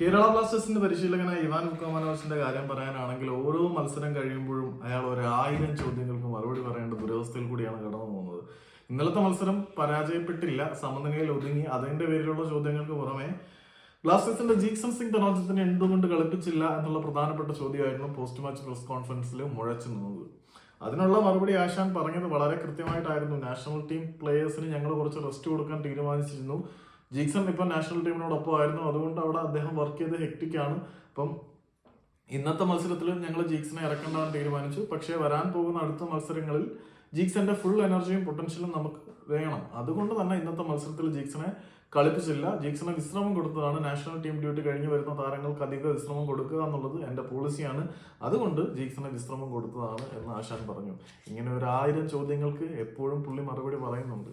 കേരള ബ്ലാസ്റ്റേഴ്സിന്റെ പരിശീലകനായ ഇവാൻ മുക്കോമനോസിന്റെ കാര്യം പറയാനാണെങ്കിൽ ഓരോ മത്സരം കഴിയുമ്പോഴും അയാൾ ഒരു ആയിരം ചോദ്യങ്ങൾക്ക് മറുപടി പറയേണ്ട ദുരവസ്ഥയിൽ കൂടിയാണ് കടന്നു പോകുന്നത്. ഇന്നലത്തെ മത്സരം പരാജയപ്പെട്ടില്ല. സമനിലയിൽ ഒതുങ്ങി അതിന്റെ പേരിലുള്ള ചോദ്യങ്ങൾക്ക് പുറമെ ബ്ലാസ്റ്റേഴ്സിന്റെ ജീക്സൺ സിംഗ് തനോജത്തിനെ എന്തുകൊണ്ട് കളിപ്പിച്ചില്ല എന്നുള്ള പ്രധാനപ്പെട്ട ചോദ്യമായിരുന്നു പോസ്റ്റ് മാച്ച് പ്രസ് കോൺഫറൻസിൽ മുഴച്ചു നിന്നത്. അതിനുള്ള മറുപടി ആശാൻ പറഞ്ഞത് വളരെ കൃത്യമായിട്ടായിരുന്നു. നാഷണൽ ടീം പ്ലേയേഴ്സിന് ഞങ്ങൾ കുറച്ച് റെസ്റ്റ് കൊടുക്കാൻ തീരുമാനിച്ചിരുന്നു. ജീക്സൺ ഇപ്പൊ നാഷണൽ ടീമിനോടൊപ്പം ആയിരുന്നു. അതുകൊണ്ട് അവിടെ അദ്ദേഹം വർക്ക് ചെയ്ത് ഹെക്ടിക്കാണ് അപ്പം ഇന്നത്തെ മത്സരത്തിൽ ഞങ്ങൾ ജീക്സിനെ ഇറക്കേണ്ടതെന്ന് തീരുമാനിച്ചു. പക്ഷേ വരാൻ പോകുന്ന അടുത്ത മത്സരങ്ങളിൽ ജീക്സന്റെ ഫുൾ എനർജിയും പൊട്ടൻഷ്യലും നമുക്ക് വേണം. അതുകൊണ്ട് തന്നെ ഇന്നത്തെ മത്സരത്തിൽ ജീക്സിനെ കളിപ്പിച്ചില്ല. ജീക്സിന് വിശ്രമം കൊടുത്തതാണ് നാഷണൽ ടീം ഡ്യൂട്ടി കഴിഞ്ഞ് വരുന്ന താരങ്ങൾക്ക് അധിക വിശ്രമം കൊടുക്കുക എന്നുള്ളത് എന്റെ പോളിസിയാണ് അതുകൊണ്ട് ജീക്സിന് വിശ്രമം കൊടുത്തതാണ് എന്ന് ആശാൻ പറഞ്ഞു. ഇങ്ങനെ ഒരു ആയിരം ചോദ്യങ്ങൾക്ക് എപ്പോഴും പുള്ളി മറുപടി പറയുന്നുണ്ട്.